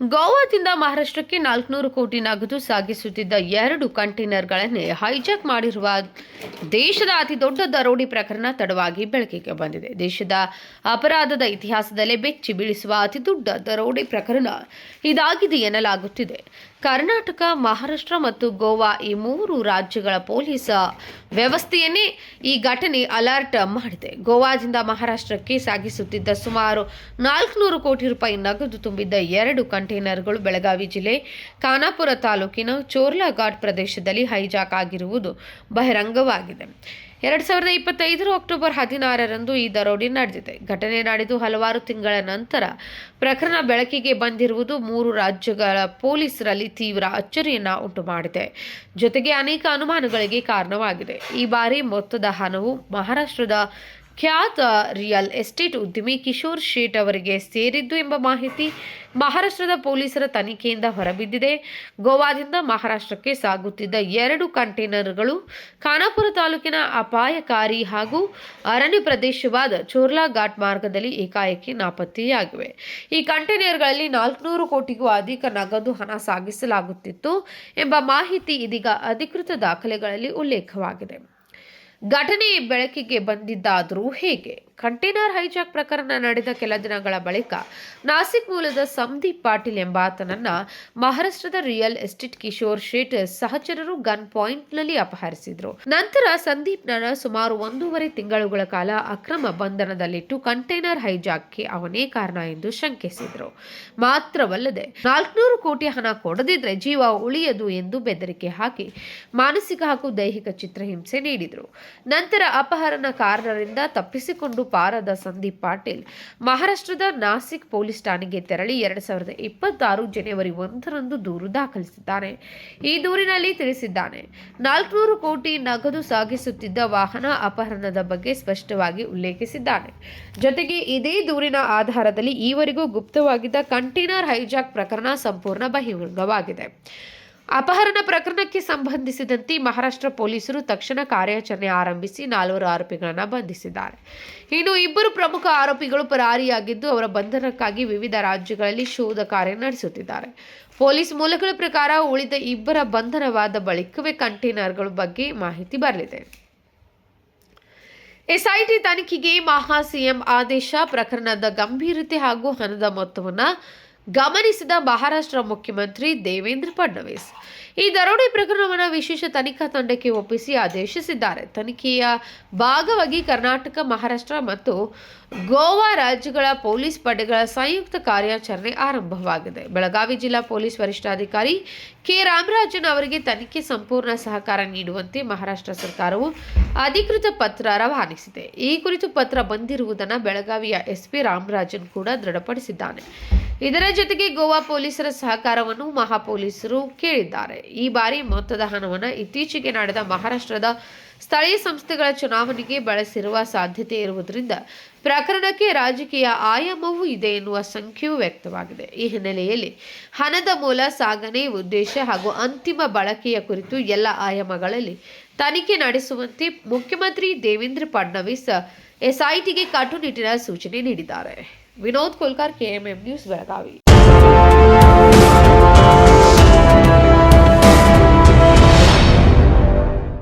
ಗೋವಾದಿಂದ ಮಹಾರಾಷ್ಟ್ರಕ್ಕೆ ನಾಲ್ಕುನೂರು ಕೋಟಿ ನಗದು ಸಾಗಿಸುತ್ತಿದ್ದ ಎರಡು ಕಂಟೈನರ್ಗಳನ್ನೇ ಹೈಜಾಕ್ ಮಾಡಿರುವ ದೇಶದ ಅತಿ ದೊಡ್ಡ ದರೋಡಿ ಪ್ರಕರಣ ತಡವಾಗಿ ಬೆಳಕಿಗೆ ಬಂದಿದೆ. ದೇಶದ ಅಪರಾಧದ ಇತಿಹಾಸದಲ್ಲೇ ಬೆಚ್ಚಿ ಬೀಳಿಸುವ ಅತಿ ದೊಡ್ಡ ದರೋಡಿ ಪ್ರಕರಣ ಇದಾಗಿದೆ ಎನ್ನಲಾಗುತ್ತಿದೆ. ಕರ್ನಾಟಕ, ಮಹಾರಾಷ್ಟ್ರ ಮತ್ತು ಗೋವಾ ಈ ಮೂರು ರಾಜ್ಯಗಳ ಪೊಲೀಸ್ ವ್ಯವಸ್ಥೆಯನ್ನೇ ಈ ಘಟನೆ ಅಲರ್ಟ್ ಮಾಡಿದೆ. ಗೋವಾದಿಂದ ಮಹಾರಾಷ್ಟ್ರಕ್ಕೆ ಸಾಗಿಸುತ್ತಿದ್ದ ಸುಮಾರು ನಾಲ್ಕುನೂರು ಕೋಟಿ ರೂಪಾಯಿ ನಗದು ತುಂಬಿದ್ದ ಎರಡು ಕಂಟೈನರ್ಗಳು ಬೆಳಗಾವಿ ಜಿಲ್ಲೆ, ಖಾನಾಪುರ ತಾಲೂಕಿನ ಚೋರ್ಲಾಘಾಟ್ ಪ್ರದೇಶದಲ್ಲಿ ಹೈಜಾಕ್ ಆಗಿರುವುದು ಬಹಿರಂಗವಾಗಿದೆ. ಎರಡ್ ಸಾವಿರದ ಇಪ್ಪತ್ತೈದರ ಅಕ್ಟೋಬರ್ ಹದಿನಾರರಂದು ಈ ದರೋಡಿ ನಡೆದಿದೆ. ಘಟನೆ ನಡೆದು ಹಲವಾರು ತಿಂಗಳ ನಂತರ ಪ್ರಕರಣ ಬೆಳಕಿಗೆ ಬಂದಿರುವುದು ಮೂರು ರಾಜ್ಯಗಳ ಪೊಲೀಸರಲ್ಲಿ ತೀವ್ರ ಅಚ್ಚರಿಯನ್ನ ಉಂಟು ಮಾಡಿದೆ ಜೊತೆಗೆ ಅನೇಕ ಅನುಮಾನಗಳಿಗೆ ಕಾರಣವಾಗಿದೆ. ಈ ಬಾರಿ ಮೊತ್ತದ ಹಣವು ಮಹಾರಾಷ್ಟ್ರದ ಖ್ಯಾತ ರಿಯಲ್ ಎಸ್ಟೇಟ್ ಉದ್ಯಮಿ ಕಿಶೋರ್ ಶೇಟ್ ಅವರಿಗೆ ಸೇರಿದ್ದು ಎಂಬ ಮಾಹಿತಿ ಮಹಾರಾಷ್ಟ್ರದ ಪೊಲೀಸರ ತನಿಖೆಯಿಂದ ಹೊರಬಿದ್ದಿದೆ. ಗೋವಾದಿಂದ ಮಹಾರಾಷ್ಟ್ರಕ್ಕೆ ಸಾಗುತ್ತಿದ್ದ ಎರಡು ಕಂಟೈನರ್ಗಳು ಖಾನಾಪುರ ತಾಲೂಕಿನ ಅಪಾಯಕಾರಿ ಹಾಗೂ ಅರಣ್ಯ ಪ್ರದೇಶವಾದ ಚೋರ್ಲಾ ಘಾಟ್ ಮಾರ್ಗದಲ್ಲಿ ಏಕಾಏಕಿ ನಾಪತ್ತೆಯಾಗಿವೆ. ಈ ಕಂಟೈನರ್ಗಳಲ್ಲಿ ನಾಲ್ಕುನೂರು ಕೋಟಿಗೂ ಅಧಿಕ ನಗದು ಹಣ ಸಾಗಿಸಲಾಗುತ್ತಿತ್ತು ಎಂಬ ಮಾಹಿತಿ ಇದೀಗ ಅಧಿಕೃತ ದಾಖಲೆಗಳಲ್ಲಿ ಉಲ್ಲೇಖವಾಗಿದೆ. ಘಟನೆ ಬೆಳಕಿಗೆ ಬಂದಿದ್ದಾದರೂ ಹೇಗೆ? ಕಂಟೈನರ್ ಹೈಜಾಕ್ ಪ್ರಕರಣ ನಡೆದ ಕೆಲ ದಿನಗಳ ಬಳಿಕ ನಾಸಿಕ್ ಮೂಲದ ಸಂದೀಪ್ ಪಾಟೀಲ್ ಎಂಬಾತನನ್ನ ಮಹಾರಾಷ್ಟ್ರದ ರಿಯಲ್ ಎಸ್ಟೇಟ್ ಕಿಶೋರ್ ಶೇಟ್ ಸಹಚರರು ಗನ್ ಪಾಯಿಂಟ್ನಲ್ಲಿ ಅಪಹರಿಸಿದ್ರು. ನಂತರ ಸಂದೀಪ್ನ ಸುಮಾರು ಒಂದೂವರೆ ತಿಂಗಳುಗಳ ಕಾಲ ಅಕ್ರಮ ಬಂಧನದಲ್ಲಿಟ್ಟು ಕಂಟೈನರ್ ಹೈಜಾಕ್ಗೆ ಅವನೇ ಕಾರಣ ಎಂದು ಶಂಕಿಸಿದ್ರು. ಮಾತ್ರವಲ್ಲದೆ ನಾಲ್ಕುನೂರು ಕೋಟಿ ಹಣ ಕೊಡದಿದ್ರೆ ಜೀವ ಉಳಿಯದು ಎಂದು ಬೆದರಿಕೆ ಹಾಕಿ ಮಾನಸಿಕ ಹಾಗೂ ದೈಹಿಕ ಚಿತ್ರಹಿಂಸೆ ನೀಡಿದರು. ನಂತರ ಅಪಹರಣಕಾರರಿಂದ ತಪ್ಪಿಸಿಕೊಂಡು ಪಾರಾದ ಸಂದೀಪ್ ಪಾಟೀಲ್. ಮಹಾರಾಷ್ಟ್ರದ ನಾಸಿಕ್ ಪೊಲೀಸ್ ಠಾಣೆಗೆ ತೆರಳಿ ಎರಡ್ ಸಾವಿರದ ಇಪ್ಪತ್ತಾರು ಜನವರಿ ಒಂದರಂದು ದೂರು ದಾಖಲಿಸಿದ್ದಾನೆ. ಈ ದೂರಿನಲ್ಲಿ ತಿಳಿಸಿದ್ದಾನೆ, ನಾಲ್ಕುನೂರು ಕೋಟಿ ನಗದು ಸಾಗಿಸುತ್ತಿದ್ದ ವಾಹನ ಅಪಹರಣದ ಬಗ್ಗೆ ಸ್ಪಷ್ಟವಾಗಿ ಉಲ್ಲೇಖಿಸಿದ್ದಾನೆ. ಜೊತೆಗೆ ಇದೇ ದೂರಿನ ಆಧಾರದಲ್ಲಿ ಈವರೆಗೂ ಗುಪ್ತವಾಗಿದ್ದ ಕಂಟೈನರ್ ಹೈಜಾಕ್ ಪ್ರಕರಣ ಸಂಪೂರ್ಣ ಬಹಿರಂಗವಾಗಿದೆ. ಅಪಹರಣ ಪ್ರಕರಣಕ್ಕೆ ಸಂಬಂಧಿಸಿದಂತೆ ಮಹಾರಾಷ್ಟ್ರ ಪೊಲೀಸರು ತಕ್ಷಣ ಕಾರ್ಯಾಚರಣೆ ಆರಂಭಿಸಿ ನಾಲ್ವರು ಆರೋಪಿಗಳನ್ನು ಬಂಧಿಸಿದ್ದಾರೆ. ಇನ್ನು ಇಬ್ಬರು ಪ್ರಮುಖ ಆರೋಪಿಗಳು ಪರಾರಿಯಾಗಿದ್ದು ಅವರ ಬಂಧನಕ್ಕಾಗಿ ವಿವಿಧ ರಾಜ್ಯಗಳಲ್ಲಿ ಶೋಧ ಕಾರ್ಯ ನಡೆಸುತ್ತಿದ್ದಾರೆ. ಪೊಲೀಸ್ ಮೂಲಗಳ ಪ್ರಕಾರ ಉಳಿದ ಇಬ್ಬರ ಬಂಧನವಾದ ಬಳಿಕವೇ ಕಂಟೈನರ್ಗಳ ಬಗ್ಗೆ ಮಾಹಿತಿ ಬರಲಿದೆ. ಎಸ್ಐಟಿ ತನಿಖೆಗೆ ಮಹಾ ಸಿಎಂ ಆದೇಶ, ಪ್ರಕರಣದ ಗಂಭೀರತೆ ಹಾಗೂ ಹಣದ ಮೊತ್ತವನ್ನು ಗಮನಿಸಿದ ಮಹಾರಾಷ್ಟ್ರ ಮುಖ್ಯಮಂತ್ರಿ ದೇವೇಂದ್ರ ಫಡ್ನವೀಸ್. ಈ ದರೋಡೆ ಪ್ರಕರಣವನ್ನು ವಿಶೇಷ ತನಿಖಾ ತಂಡಕ್ಕೆ ಒಪ್ಪಿಸಿ ಆದೇಶಿಸಿದ್ದಾರೆ. ತನಿಖೆಯ ಭಾಗವಾಗಿ ಕರ್ನಾಟಕ, ಮಹಾರಾಷ್ಟ್ರ ಮತ್ತು ಗೋವಾ ರಾಜ್ಯಗಳ ಪೊಲೀಸ್ ಪಡೆಗಳ ಸಂಯುಕ್ತ ಕಾರ್ಯಾಚರಣೆ ಆರಂಭವಾಗಿದೆ. ಬೆಳಗಾವಿ ಜಿಲ್ಲಾ ಪೊಲೀಸ್ ವರಿಷ್ಠಾಧಿಕಾರಿ ಕೆ. ರಾಮರಾಜನ್ ಅವರಿಗೆ ತನಿಖೆ ಸಂಪೂರ್ಣ ಸಹಕಾರ ನೀಡುವಂತೆ ಮಹಾರಾಷ್ಟ್ರ ಸರ್ಕಾರವು ಅಧಿಕೃತ ಪತ್ರ ರವಾನಿಸಿದೆ. ಈ ಕುರಿತು ಪತ್ರ ಬಂದಿರುವುದನ್ನು ಬೆಳಗಾವಿಯ ಎಸ್ಪಿ ರಾಮರಾಜನ್ ಕೂಡ ದೃಢಪಡಿಸಿದ್ದಾನೆ. ಇದರ ಜೊತೆಗೆ ಗೋವಾ ಪೊಲೀಸರ ಸಹಕಾರವನ್ನು ಮಹಾ ಪೊಲೀಸರು ಕೇಳಿದ್ದಾರೆ. ಈ ಬಾರಿ ಮೊತ್ತದ ಹಣವನ್ನು ಇತ್ತೀಚೆಗೆ ನಡೆದ ಮಹಾರಾಷ್ಟ್ರದ ಸ್ಥಳೀಯ ಸಂಸ್ಥೆಗಳ ಚುನಾವಣೆಗೆ ಬಳಸಿರುವ ಸಾಧ್ಯತೆ ಇರುವುದರಿಂದ ಪ್ರಕರಣಕ್ಕೆ ರಾಜಕೀಯ ಆಯಾಮವೂ ಇದೆ ಎನ್ನುವ ಸಂಖ್ಯೆಯೂ ವ್ಯಕ್ತವಾಗಿದೆ. ಈ ಹಿನ್ನೆಲೆಯಲ್ಲಿ ಹಣದ ಮೂಲ ಸಾಗಣೆ ಉದ್ದೇಶ ಹಾಗೂ ಅಂತಿಮ ಬಳಕೆಯ ಕುರಿತು ಎಲ್ಲ ಆಯಾಮಗಳಲ್ಲಿ ತನಿಖೆ ನಡೆಸುವಂತೆ ಮುಖ್ಯಮಂತ್ರಿ ದೇವೇಂದ್ರ ಫಡ್ನವೀಸ್ ಎಸ್ಐಟಿಗೆ ಕಟ್ಟುನಿಟ್ಟಿನ ಸೂಚನೆ ನೀಡಿದ್ದಾರೆ. विनोद कोलकार के एम एम न्यूज़ बेलगावी